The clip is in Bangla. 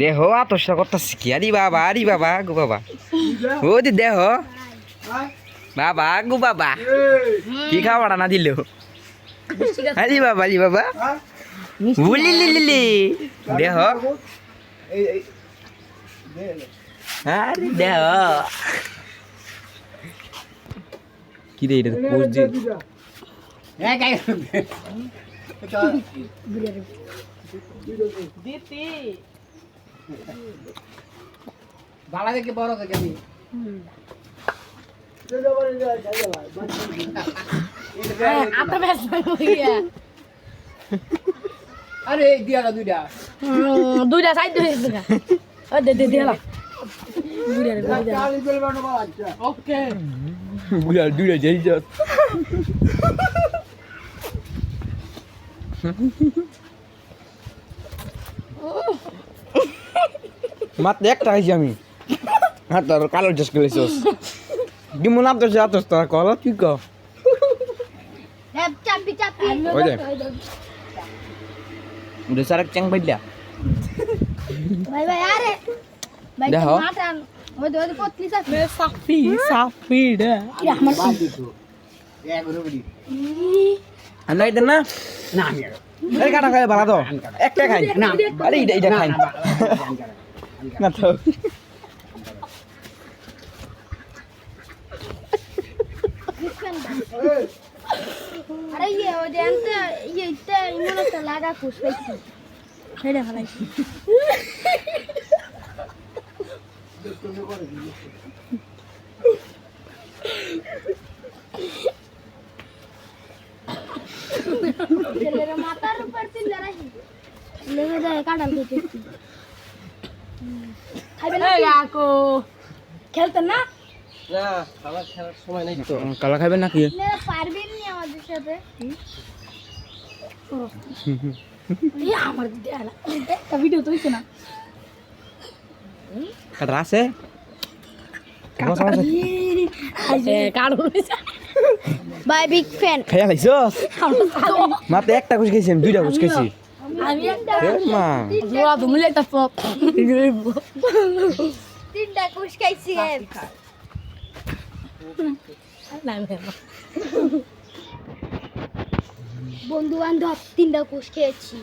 দেহ আতসটা করতেছি কি? আরে বাবা আরে বাবা গো বাবা। ও দি দেহ। বাবা গো বাবা. কি খাওয়াটা না দিল? আরে বাবা আরে বাবা। Hah? উলি লি লি লি। দেহ. আরে দেহ। কি রে এটা তো কোচ দি Eh kayak. দিতে Bala ke boro ke kami. আটা ব্যাস হইয়া Are dia lah duda. দুইটা সাইড হয়েছে ও দে দে দে হলো দুইটা রে দুইটা Kali bel মাত্র একটা খাইছি আমি আর তোর কালো ড্রেস করেছিস ডিমু নাম তো যা তোর তোরা কল কি কো চাপি চাপি ওই যে দেশার এক চ্যাং বাইলা ভাই ভাই আরে ভাই দেখো। মাটান ওই তো ওই তো পতলি সাথে মে সাফি সাফি রে আমার Baju tu. Ya guru beri. আন্না এটা না? Nah, ni. এই কাটা খাই ভালো তো একটা খাই। না আরে এটা এটা খাই। না তো। আরে ইয়ে ওই যে আনতে ইয়ে ইতে ইমন একটা লাগা খুশ পাইছি হেডে ফেলাইছি। ছেলের লেগে যায় কাটাল খেতে খাইবে না আকো খেলতেন না? কালা খাবেন নাকি? পারবেন নি আমাদের সাথে। আমার একটা ভিডিও তো হইছে না। কাটা আছে? Boss boss. এ কাড়ো বাই বিগ ফ্যান খাইয়া খাইছস? মাত্র একটা কুচ খাইছি আমি দুইটা একটা এ মা। জোড়া তুমি একটা পপ তিনটা কুশ খাইছি বন্ধু বান্ধব তিনটা কুশ খেয়েছি।